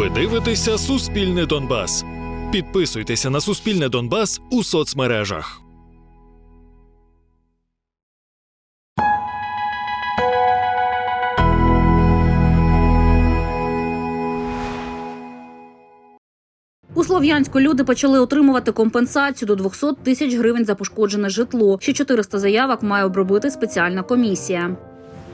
Ви дивитеся Суспільне Донбас. Підписуйтеся на Суспільне Донбас у соцмережах. У Слов'янську люди почали отримувати компенсацію до 200 тисяч гривень за пошкоджене житло. Ще 400 заявок має обробити спеціальна комісія.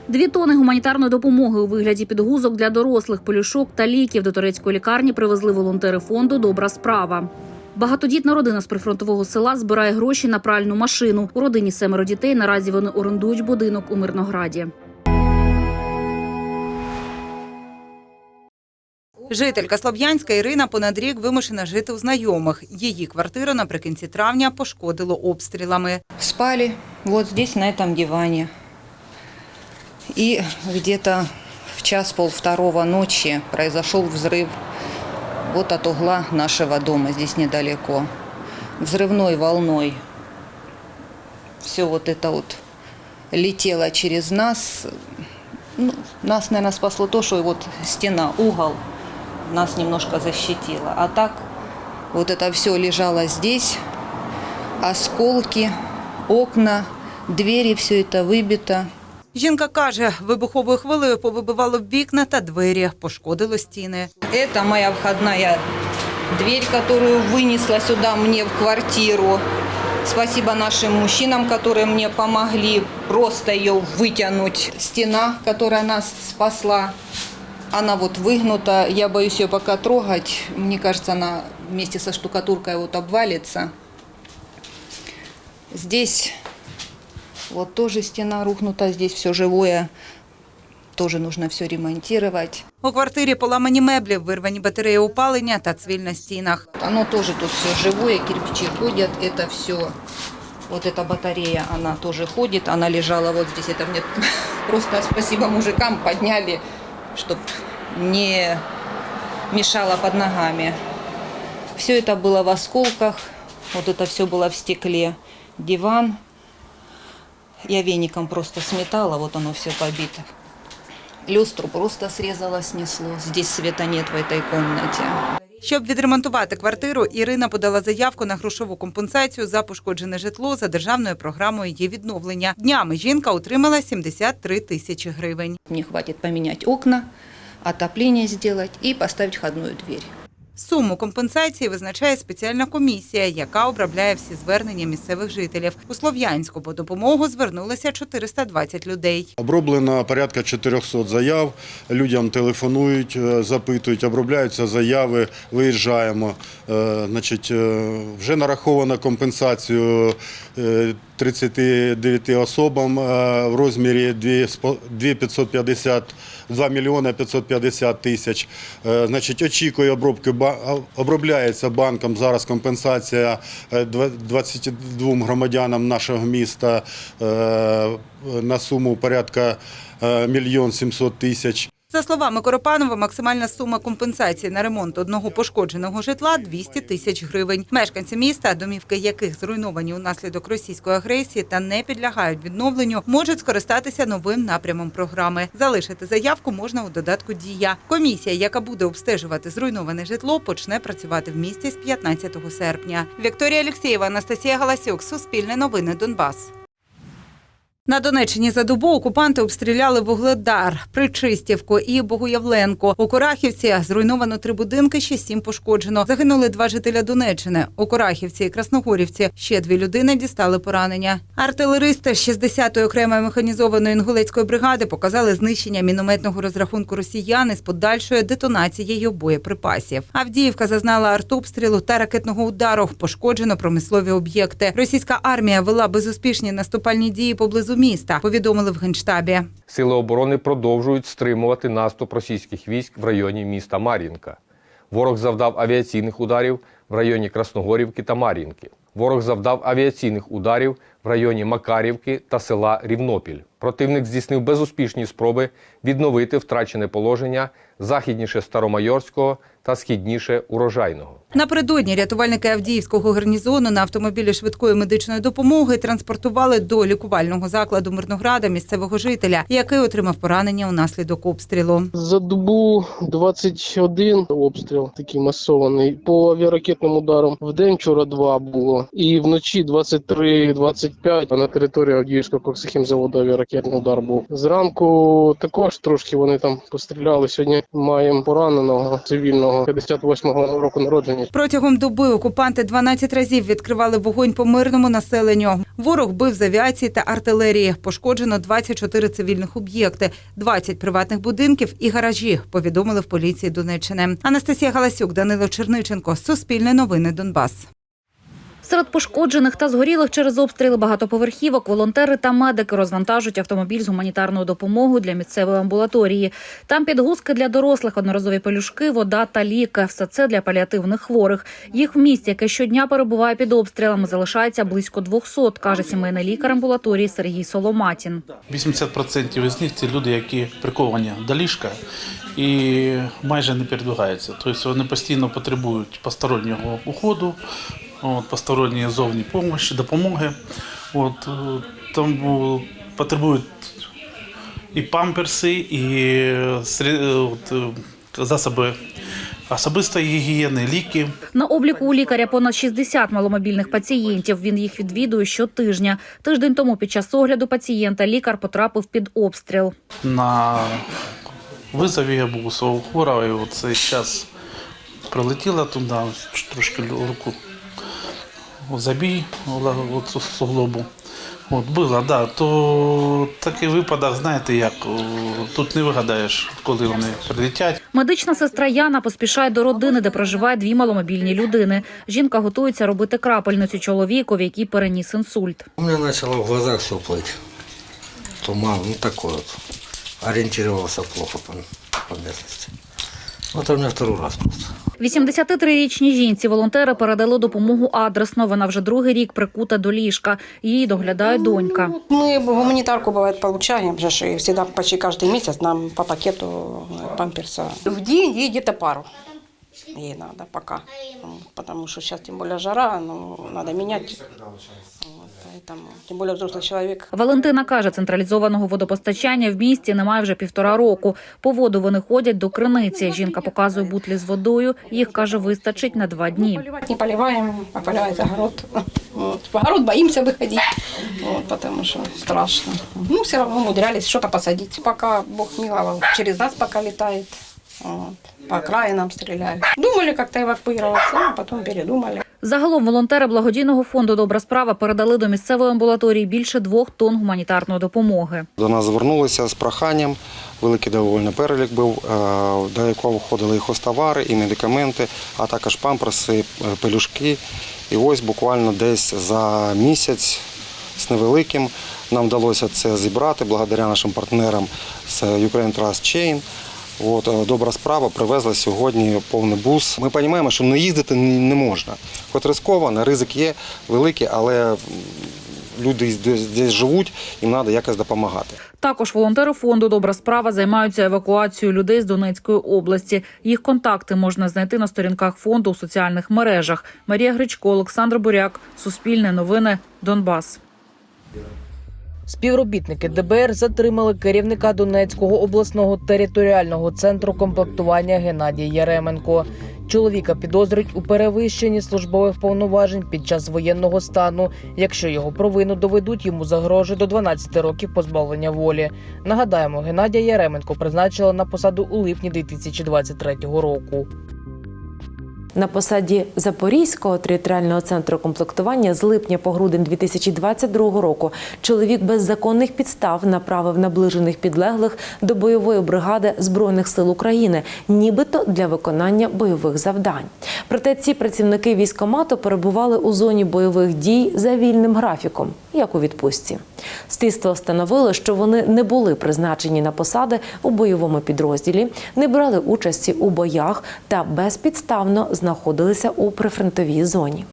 Дві тони гуманітарної допомоги у вигляді підгузок для дорослих, полюшок та ліків до турецької лікарні привезли волонтери фонду Добра справа. Багатодітна родина з прифронтового села збирає гроші на пральну машину. У родині семеро дітей. Наразі вони орендують будинок у Мирнограді. Жителька Слов'янська Ірина понад рік вимушена жити у знайомих. Її квартиру наприкінці травня пошкодило обстрілами. Спали вот здесь, на этом диване. И где-то в час полвторого ночи произошел взрыв вот от угла нашего дома, здесь недалеко. Взрывной волной. Все вот это вот летело через нас. Ну, нас, наверное, спасло то, что вот стена, угол нас немножко защитила. А так вот это все лежало здесь, осколки, окна, двери, все это выбито. Жінка каже, вибуховою хвилею повибивало вікна та двері, пошкодило стіни. Это моя входная дверь, которую вынесла сюда мне в квартиру. Спасибо нашим мужчинам, которые мне помогли просто ее вытянуть. Стена, которая нас спасла, она вот выгнута. Я боюсь ее пока трогать. Мне кажется, она вместе со штукатуркой вот обвалится. Здесь вот тоже стена рухнута, здесь все живое. Тоже нужно все ремонтировать. У квартирі поламані меблі, вирвані батареї опалення та цвіль на стінах. Оно тоже тут все живое, кирпичи ходят, это все. Вот эта батарея, она тоже ходит, она лежала вот здесь. Это мне просто спасибо мужикам подняли, чтобы не мешало под ногами. Все это было в осколках, вот это все было в стекле. Диван, я веником просто сметала, вот оно все побито. Люстру просто срезала, снесло. Здесь света нет в этой комнате. Щоб відремонтувати квартиру, Ірина подала заявку на грошову компенсацію за пошкоджене житло за державною програмою її відновлення. Днями жінка отримала 73 тисячі гривень. Мне хватит поменять окна, отопление сделать и поставить входную дверь. Суму компенсації визначає спеціальна комісія, яка обробляє всі звернення місцевих жителів. У Слов'янську по допомогу звернулося 420 людей. Оброблено порядка 400 заяв. Людям телефонують, е, запитують, обробляються заяви, виїжджаємо. Е, Значить, е, вже нараховано компенсацію е, 39 особам в розмірі 2 2 мільйони 550 тисяч. Е, Значить, очікує обробки обробляється банком зараз компенсація е, два- 22 громадянам нашого міста е, на суму порядка е, мільйон 700 тисяч. За словами Коропанова, максимальна сума компенсації на ремонт одного пошкодженого житла 200 тисяч гривень. Мешканці міста, домівки яких зруйновані унаслідок російської агресії та не підлягають відновленню, можуть скористатися новим напрямом програми. Залишити заявку можна у додатку Дія. Комісія, яка буде обстежувати зруйноване житло, почне працювати в місті з 15 серпня. Вікторія Олексєєва, Анастасія Галасюк, Суспільне новини Донбас. На Донеччині за добу окупанти обстріляли Вугледар, Причистівку і Богоявленко. У Корахівці зруйновано три будинки, ще сім пошкоджено. Загинули два жителя Донеччини. У Корахівці і Красногорівці ще дві людини дістали поранення. Артилеристи 60-ї окремої механізованої інгулецької бригади показали знищення мінометного розрахунку росіян із подальшою детонацією боєприпасів. Авдіївка зазнала артобстрілу та ракетного удару. Пошкоджено промислові об'єкти. Російська армія вела безуспішні наступальні дії поблизу міста. Повідомили в генштабі. Сили оборони продовжують стримувати наступ російських військ в районі міста Мар'їнка. Ворог завдав авіаційних ударів в районі Красногорівки та Мар'їнки. Ворог завдав авіаційних ударів в районі Макарівки та села Рівнопіль. Противник здійснив безуспішні спроби відновити втрачене положення західніше Старомайорського та східніше урожайного. Напередодні рятувальники Авдіївського гарнізону на автомобілі швидкої медичної допомоги транспортували до лікувального закладу Мирнограда місцевого жителя, який отримав поранення унаслідок обстрілу. За добу 21 обстріл такий масований по авіаракетним ударам. В день вчора два було. І вночі 23-25 на території Авдіївського коксихімзаводу авіаракетний удар був. Зранку також трошки вони там постріляли. Сьогодні маємо пораненого цивільного 58-го року народження. Протягом доби окупанти 12 разів відкривали вогонь по мирному населенню. Ворог бив з авіації та артилерії. Пошкоджено 24 цивільних об'єкти, 20 приватних будинків і гаражі. Повідомили в поліції Донеччини. Анастасія Галасюк, Данило Черниченко, Суспільне новини Донбас. Серед пошкоджених та згорілих через обстріли багатоповерхівок волонтери та медики розвантажують автомобіль з гуманітарною допомогою для місцевої амбулаторії. Там підгузки для дорослих, одноразові пелюшки, вода та ліки. Все це для паліативних хворих. Їх в місті, яке щодня перебуває під обстрілами, залишається близько 200, каже сімейний лікар амбулаторії Сергій Соломатін. 80% із них це люди, які приковані до ліжка і майже не передвигаються. Тобто вони постійно потребують постороннього уходу, от, посторонньої зовні помощі, допомоги. От, е, тому потребують і памперси, і срі- от, е, засоби особистої гігієни, ліки. На обліку у лікаря понад 60 маломобільних пацієнтів. Він їх відвідує щотижня. Тиждень тому під час огляду пацієнта лікар потрапив під обстріл. На визові я був свого хворого, і от цей час прилетіла туди, трошки руку забій ла- суглобу. От била, да, то такий випадок, знаєте, як тут не вигадаєш, коли вони прилетять. Медична сестра Яна поспішає до родини, де проживає дві маломобільні людини. Жінка готується робити крапельницю чоловікові, який переніс інсульт. У меня начало в глазах все плыть. Туман, ну такой вот. Ориентировался плохо по, по местности. Вот это у меня второй раз просто. 83-річній жінці волонтери передали допомогу адресно. Вона вже другий рік прикута до ліжка. Її доглядає донька. Мы гуманитарку, бывает, получаем, же ж, и всегда почти каждый месяц нам по пакету э, памперса. В день ей где-то пару. Ей надо пока. Вот, Потому что сейчас тем более жара, ну, надо менять. Вот, поэтому, тем более взрослый человек. Валентина каже, централізованого водопостачання в місті немає вже півтора року. По воду вони ходять до криниці. Жінка показує бутлі з водою. Їх каже, вистачить на два дні. Поливать не поливаем, а поливать огород. Вот. В огород боимся выходить, вот, потому что страшно. Ну, все равно умудрялись что-то посадить. Пока Бог миловал, через нас пока летает. Вот. По окраинам стреляют. Думали как-то эвакуироваться, а потом передумали. Загалом волонтери благодійного фонду Добра справа передали до місцевої амбулаторії більше двох тонн гуманітарної допомоги. До нас звернулися з проханням. Великий довольно перелік був, е, до якого входили і хостовари, і медикаменти, а також памперси, е, пелюшки. І ось буквально десь за місяць з невеликим нам вдалося це зібрати благодаря нашим партнерам з Ukraine Trust Chain. От, е, добра справа привезла сьогодні повний бус. Ми розуміємо, що не їздити не можна. Хоч ризиковано, ризик є великий, але люди десь, живуть, їм треба якось допомагати. Також волонтери фонду Добра справа займаються евакуацією людей з Донецької області. Їх контакти можна знайти на сторінках фонду у соціальних мережах. Марія Гречко, Олександр Буряк, Суспільне новини, Донбас. Співробітники ДБР затримали керівника Донецького обласного територіального центру комплектування Геннадія Яременко. Чоловіка підозрюють у перевищенні службових повноважень під час воєнного стану. Якщо його провину доведуть, йому загрожує до 12 років позбавлення волі. Нагадаємо, Геннадія Яременко призначили на посаду у липні 2023 року. На посаді Запорізького територіального центру комплектування з липня по грудень 2022 року чоловік без законних підстав направив наближених підлеглих до бойової бригади збройних сил України, нібито для виконання бойових завдань. Проте ці працівники військомату перебували у зоні бойових дій за вільним графіком, як у відпустці. Слідство встановило, що вони не були призначені на посади у бойовому підрозділі, не брали участі у боях та безпідставно знаходилися у прифронтовій зоні.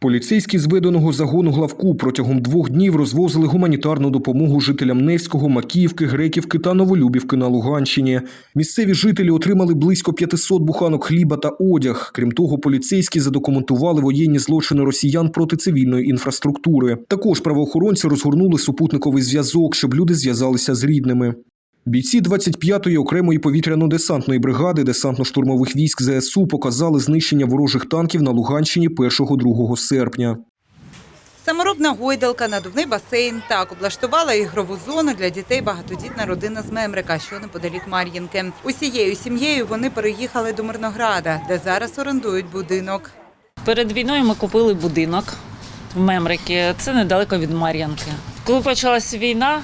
Поліцейські з веденого загону главку протягом двох днів розвозили гуманітарну допомогу жителям Невського, Макіївки, Греківки та Новолюбівки на Луганщині. Місцеві жителі отримали близько 500 буханок хліба та одяг. Крім того, поліцейські задокументували воєнні злочини росіян проти цивільної інфраструктури. Також правоохоронці розгорнули супутниковий зв'язок, щоб люди зв'язалися з рідними. Бійці 25-ї окремої повітряно-десантної бригади десантно-штурмових військ ЗСУ показали знищення ворожих танків на Луганщині 1-2 серпня. Саморобна гойдалка, надувний басейн. Так облаштувала ігрову зону для дітей багатодітна родина з Мемрика, що неподалік Мар'їнки. Усією сім'єю вони переїхали до Мирнограда, де зараз орендують будинок. Перед війною ми купили будинок в Мемрики. Це недалеко від Мар'янки. Коли почалася війна,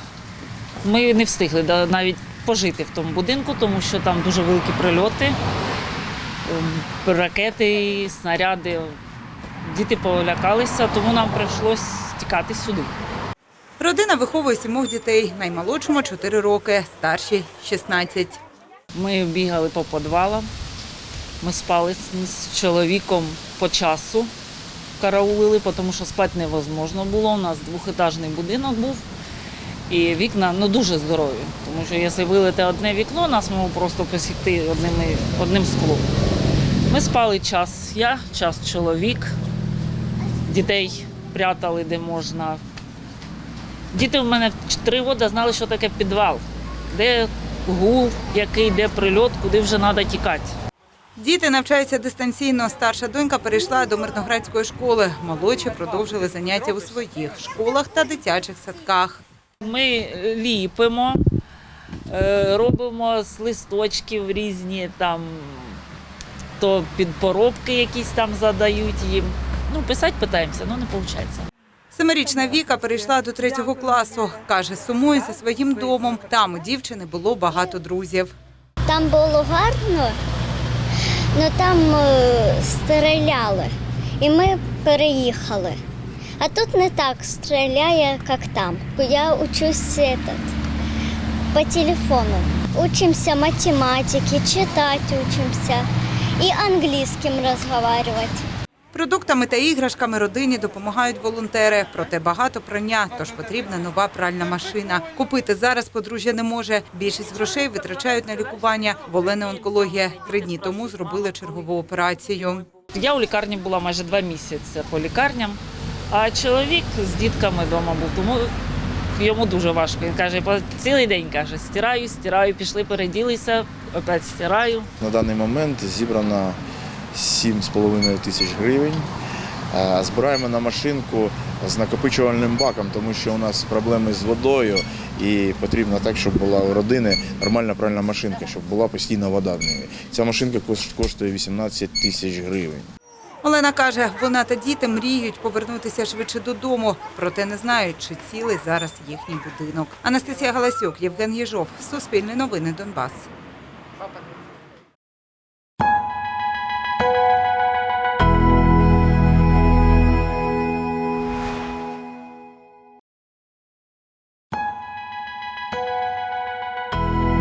ми не встигли навіть пожити в тому будинку, тому що там дуже великі прильоти, ем, ракети, снаряди. Діти полякалися, тому нам прийшлось тікати сюди. Родина виховує сімох дітей. Наймолодшому 4 роки, старші 16. Ми бігали по підвалам, ми спали з чоловіком по часу, караулили, тому що спати невозможно було. У нас двохетажний будинок був. І вікна ну, дуже здорові, тому що якщо вилити одне вікно, нас можуть просто посікти одним, одним склом. Ми спали час я, час чоловік, дітей прятали де можна. Діти в мене 4 роки знали, що таке підвал, де гул, який, де прильот, куди вже треба тікати. Діти навчаються дистанційно. Старша донька перейшла до Мирноградської школи. Молодші продовжили заняття у своїх школах та дитячих садках. Ми ліпимо, е, робимо з листочків різні там, то під поробки якісь там задають їм. Ну, писати питаємося, але не виходить. Семирічна Віка перейшла до третього класу. Каже, сумує за своїм домом. Там у дівчини було багато друзів. Там було гарно, але там е, стріляли. І ми переїхали. А тут не так стріляє, як там. Я учусь этот, по телефону. Учимся математике, читать учимся і англійським розмовляти. Продуктами та іграшками родині допомагають волонтери. Проте багато прання, тож потрібна нова пральна машина. Купити зараз подружжя не може. Більшість грошей витрачають на лікування. Волена онкологія. Три дні тому зробили чергову операцію. Я у лікарні була майже два місяці по лікарням, а чоловік з дітками вдома був, тому йому дуже важко. Він каже, цілий день каже, стираю, стираю, пішли, переділися, опять стираю. На даний момент зібрано 7,5 тисяч гривень. Збираємо на машинку з накопичувальним баком, тому що у нас проблеми з водою і потрібно так, щоб була у родини нормальна пральна машинка, щоб була постійна вода в неї. Ця машинка коштує 18 тисяч гривень. Олена каже, вона та діти мріють повернутися швидше додому, проте не знають, чи цілий зараз їхній будинок. Анастасія Галасюк, Євген Єжов, Суспільне новини Донбас.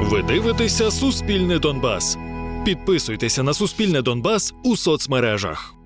Ви дивитеся Суспільне Донбас. Підписуйтеся на Суспільне Донбас у соцмережах.